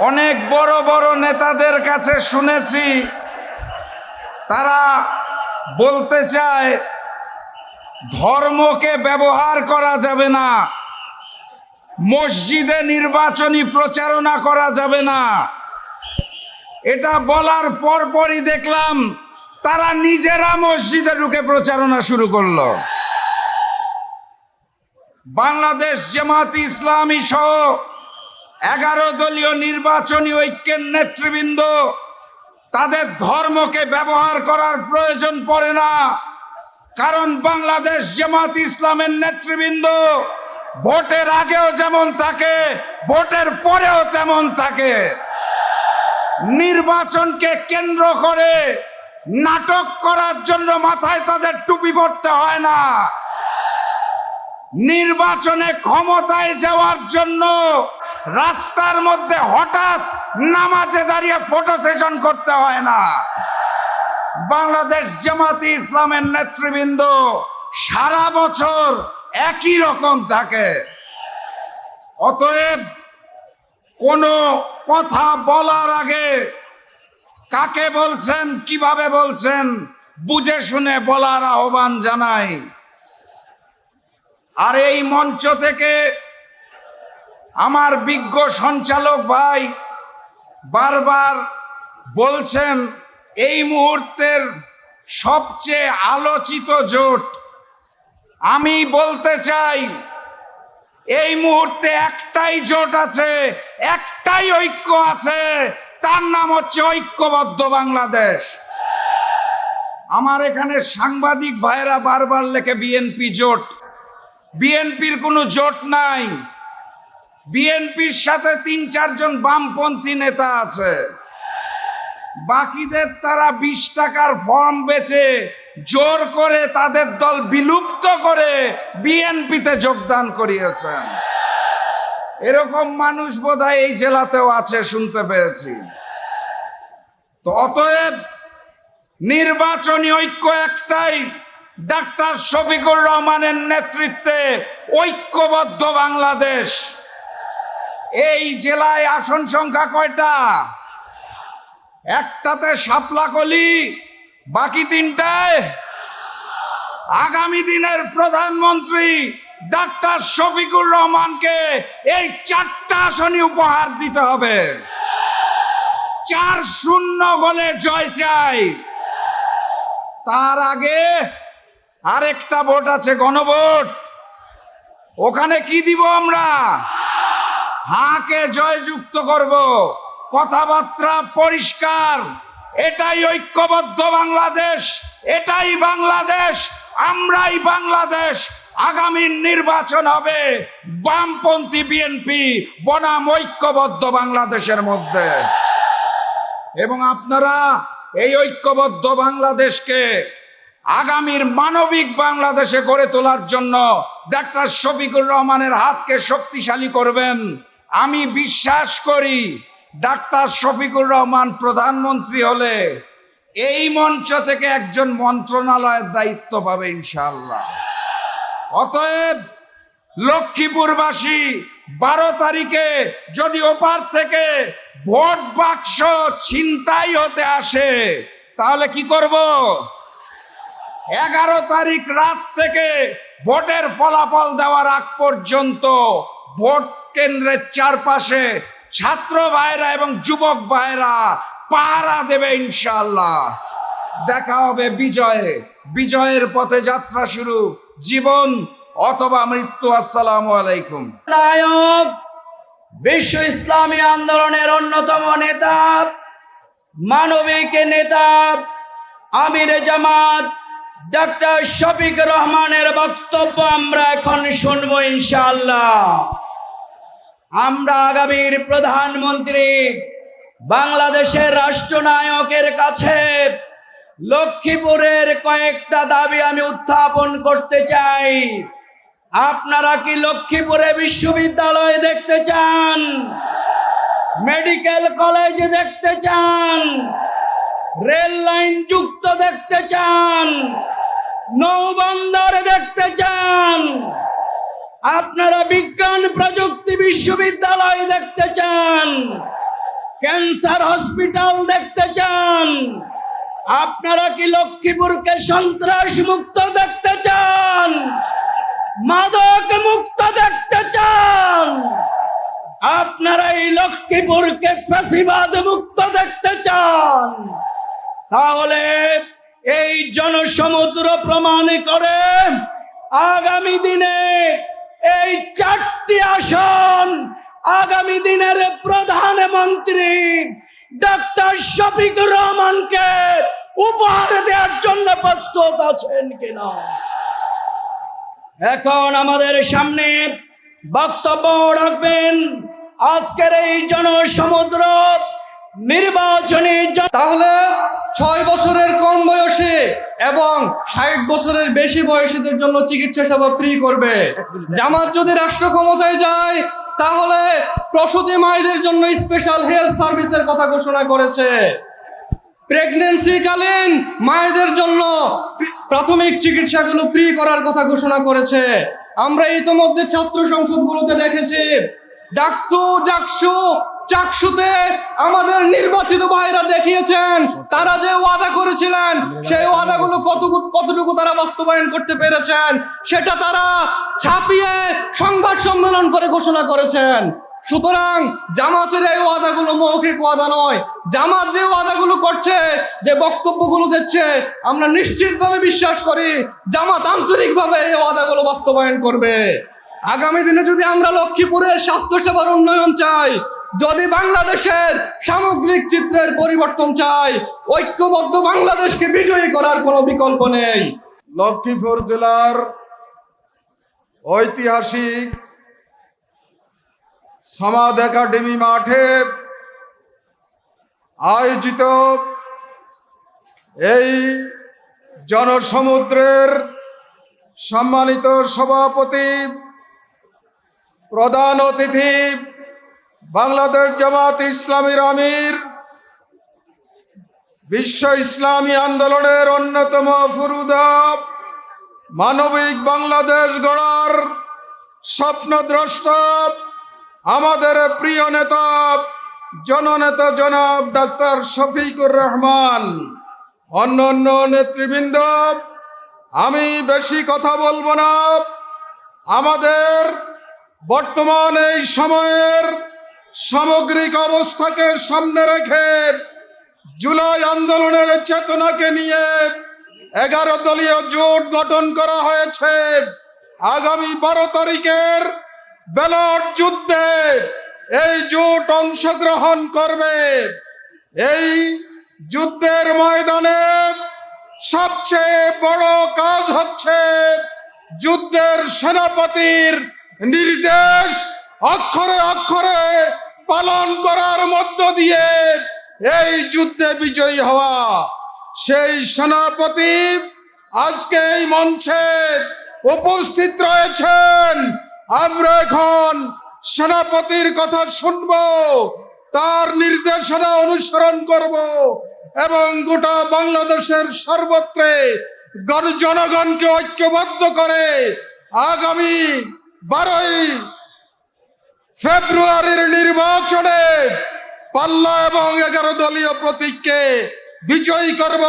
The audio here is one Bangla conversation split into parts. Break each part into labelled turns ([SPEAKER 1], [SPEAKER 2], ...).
[SPEAKER 1] অনেক বড় বড় নেতাদের কাছে শুনেছি, তারা বলতে চায়, ধর্মকে ব্যবহার করা যাবে না, মসজিদে নির্বাচনী প্রচারণা করা যাবে না। এটা বলার পরপরই দেখলাম, তারা নিজেরা মসজিদে ঢুকে প্রচারণা শুরু করল। বাংলাদেশ জামাত ইসলামী সহ এগারো দলীয় নির্বাচনী ঐক্যের নেতৃবৃন্দ, তাদের ধর্মকে ব্যবহার করার প্রয়োজন পড়ে না। কারণ বাংলাদেশ জামাত ইসলামের নেতৃবৃন্দ, ভোটের আগেও যেমন থাকে, ভোটের পরেও তেমন থাকে। নির্বাচনকে কেন্দ্র করে নাটক করার জন্য মাথায় তাদের টুপি পড়তে হয় না। নির্বাচনে ক্ষমতায় যাওয়ার জন্য রাস্তার মধ্যে হঠাৎ নামাজে দাঁড়িয়ে ফটো সেশন করতে হয় না। বাংলাদেশ জামাতি ইসলামের নেতৃবৃন্দ সারা বছর একই রকম থাকে। অতএব কোনো কথা বলার আগে কাকে বলছেন, কীভাবে বলছেন, বুঝে শুনে বলার আহ্বান জানাই। আর এই মঞ্চ থেকে আমার বিজ্ঞ সঞ্চালক ভাই বারবার বলছেন, এই মুহূর্তের সবচেয়ে আলোচিত জোট। আমি বলতে চাই, এই মুহূর্তে একটাই জোট আছে, একটাই ঐক্য আছে, তার নাম হচ্ছে ঐক্যবদ্ধ বাংলাদেশ। আমার এখানে সাংবাদিক ভাইরা বারবার লেখে, বিএনপি জোট। বিএনপির কোনো জোট নাই। বিএনপির সাথে তিন, চারজন বামপন্থী নেতা আছে। বাকিদের তারা বিশ টাকার ফর্ম বেচে জোর করে তাদের দল বিলুপ্ত করে বিএনপিতে যোগদান করিয়েছেন। এরকম মানুষ বোধহয় এই জেলাতেও আছে, শুনতে পেয়েছি। তো অতএব নির্বাচনী ঐক্য একটাই, ডাক্তার শফিকুর রহমানের নেতৃত্বে ঐক্যবদ্ধ বাংলাদেশ। এই জেলায় আসন সংখ্যা কয়টা? একটাতে সাপলাকলি বাকি তিনটায় আগামী দিনের প্রধানমন্ত্রী ডাক্তার শফিকুর রহমানকে এই চারটা আসনই উপহার দিতে হবে। চার শূন্য বলে জয় চাই। তার আগে আরেকটা ভোট আছে, গণভোট। ওখানে কি দিব আমরা? হাকে জয়যুক্ত করব? কথাবার্তা পরিষ্কার। এটাই ঐক্যবদ্ধ বাংলাদেশ, এটাই বাংলাদেশ, আমরাই বাংলাদেশ। আগামী নির্বাচন হবে বামপন্থী বিএনপি, বনাম ঐক্যবদ্ধ বাংলাদেশের মধ্যে। এবং আপনারা এই ঐক্যবদ্ধ বাংলাদেশকে আগামীর মানবিক বাংলাদেশে গড়ে তোলার জন্য ডাক্তার শফিকুর রহমানের হাতকে শক্তিশালী করবেন। আমি বিশ্বাস করি ডাক্তার শফিকুর রহমান প্রধানমন্ত্রী হলে এই মঞ্চ থেকে একজন মন্ত্রণালয়ের দায়িত্ব পাবে ইনশাল্লাহ অতএব লক্ষ্মীপুরবাসী, বারো তারিখে যদি ওপার থেকে ভোট বাক্স ছিনতাই হতে আসে, তাহলে কি করব? এগারো তারিখ রাত থেকে ভোটের ফলাফল দেওয়ার আগ পর্যন্ত ভোট কেন্দ্রের চারপাশে ছাত্র ভাইরা এবং যুবক ভাইরা পাহারা দেবে ইনশাল্লাহ দেখা হবে বিজয়ে। বিজয়ের পথে যাত্রা শুরু। জীবন অথবা মৃত্যু, আসসালামু আলাইকুম।
[SPEAKER 2] নায়ক, বিশ্ব ইসলামী আন্দোলনের অন্যতম নেতা, মানবিক নেতা, আমির জামাত ডক্টর শফিক রহমানের বক্তব্য আমরা এখন শুনব ইনশাআল্লাহ। আমরা আগামীর প্রধানমন্ত্রী বাংলাদেশের রাষ্ট্রনায়কের কাছে লক্ষ্মীপুরের কয়েকটা দাবি আমি উত্থাপন করতে চাই। আপনারা কি লক্ষ্মীপুরে বিশ্ববিদ্যালয় দেখতে চান? মেডিকেল কলেজ দেখতে চান? রেল লাইন যুক্ত দেখতে চান? নৌবন্দর দেখতে চান? আপনারা বিজ্ঞান প্রযুক্তি বিশ্ববিদ্যালয় দেখতে চান, ক্যান্সার হসপিটাল দেখতে চান, আপনারা কি লক্ষ্মীপুরকে সন্ত্রাস মুক্ত দেখতে চান, মাদক মুক্ত দেখতে চান, আপনারা এই লক্ষ্মীপুরকে ফেসিবাদ মুক্ত দেখতে চান? তাহলে এই জনসমুদ্র প্রমাণ করে আগামী দিনে এই চারটি আসন আগামী দিনের প্রধানমন্ত্রী ডক্টর শফিকুর রহমানকে উপহার দেওয়ার জন্য প্রস্তুত আছেন কিনা? এখন আমাদের সামনে বক্তব্য রাখবেন আজকের এই জনসমুদ্র নির্বাচনী
[SPEAKER 3] তাহলে ছয় বছরের কম বয়সে এবং ষাট বছরের বেশি বয়সীদের জন্য চিকিৎসা সেবা ফ্রি করবে। জামাত যদি রাষ্ট্র ক্ষমতায় যায়, তাহলে প্রসূতি মায়েদের জন্য স্পেশাল হেলথ সার্ভিসের কথা ঘোষণা করেছে। প্রেগনেন্সি কালীন মায়েদের জন্য প্রাথমিক চিকিৎসাগুলো ফ্রি করার কথা ঘোষণা করেছে। আমরা ইতোমধ্যে ছাত্র সংসদগুলোতে দেখেছি। ডাকসু, জাকসু চাকসুতে আমাদের নির্বাচিত ভাইরা দেখিয়েছেন, তারা যে ওয়াদা করেছিলেন, সেই ওয়াদাগুলো কতটুকু কতটুকু তারা বাস্তবায়ন করতে পেরেছেন, সেটা তারা ছাপিয়ে সংবাদ সম্মেলন করে ঘোষণা করেছেন। সুতরাং জামাতের এই ওয়াদাগুলো মৌখিক ওয়াদা নয়। জামাত যে ওয়াদাগুলো করছে, যে বক্তব্যগুলো দিচ্ছে, আমরা নিশ্চিতভাবে বিশ্বাস করি, জামাত আন্তরিকভাবে এই ওয়াদাগুলো বাস্তবায়ন করবে। আগামী দিনে যদি আমরা লক্ষ্মীপুরের স্বাস্থ্যসেবার উন্নয়ন চাই যদি বাংলাদেশের সামগ্রিক চিত্রের পরিবর্তন চাই, ঐক্যবদ্ধ বাংলাদেশকে বিজয়ী করার কোনো বিকল্প নেই।
[SPEAKER 4] লক্ষ্মীপুর জেলার ঐতিহাসিক সমাদ একাডেমি মাঠে আয়োজিত এই জনসমুদ্রের সম্মানিত সভাপতি প্রধান অতিথি বাংলাদেশ জামাত ইসলামীর আমির। বিশ্ব ইসলামী আন্দোলনের অন্যতম ফুরুদা। মানবিক বাংলাদেশ গড়ার স্বপ্নদ্রষ্টা। আমাদের প্রিয় নেতা, জননেতা জনাব ডাক্তার শফিকুর রহমান। অন্য অন্য নেতৃবৃন্দ, আমি বেশি কথা বলব না। আমাদের বর্তমান এই সময়ের সামগ্রিক অবস্থাকে সামনে রেখে জুলাই আন্দোলনের চেতনাকে নিয়ে এগারো দলীয় জোট গঠন করা হয়েছে। আগামী বারো তারিখের ব্যালট যুদ্ধে এই জোট অংশগ্রহণ করবে। এই যুদ্ধের ময়দানে সবচেয়ে বড় কাজ হচ্ছে যুদ্ধের সেনাপতির নির্দেশ অক্ষরে অক্ষরে পালন করার মধ্য দিয়ে এই যুদ্ধে বিজয়ী হওয়া সেই সেনাপতি আজকে এই মঞ্চে উপস্থিত রয়েছেন। আমরা এখন সেনাপতির কথা শুনব, তার নির্দেশনা অনুসরণ করব এবং গোটা বাংলাদেশের সর্বত্রে গণ জনগণকে ঐক্যবদ্ধ করে আগামী বারোই ফেব্রুয়ারির নির্বাচনে পাল্লা এবং এগারো দলীয় প্রতীককে বিজয়ী করব।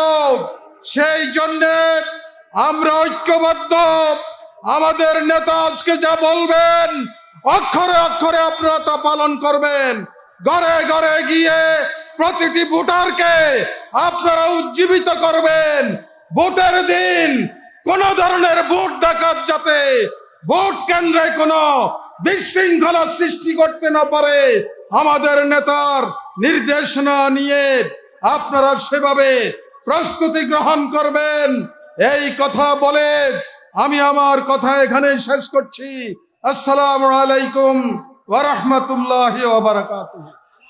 [SPEAKER 4] সেই জন্যে আমরা ঐক্যবদ্ধ। আমাদের নেতা আজকে যা বলবেন, অক্ষরে অক্ষরে আপনারা তা পালন করবেন। ঘরে ঘরে গিয়ে প্রতিটি ভোটারকে আপনারা উজ্জীবিত করবেন। ভোটের দিন কোন ধরনের ভোট ডাকাত যাতে ভোট কেন্দ্রে কোনো বিশৃঙ্খলা সৃষ্টি করতে না পারে আমাদের নেতার নির্দেশনা নিয়ে আপনারা সেভাবে প্রস্তুতি গ্রহণ করবেন। এই কথা বলে আমি আমার কথা এখানে শেষ করছি। আসসালামু আলাইকুম ওয়া রাহমাতুল্লাহি ওয়া বারাকাতুহু।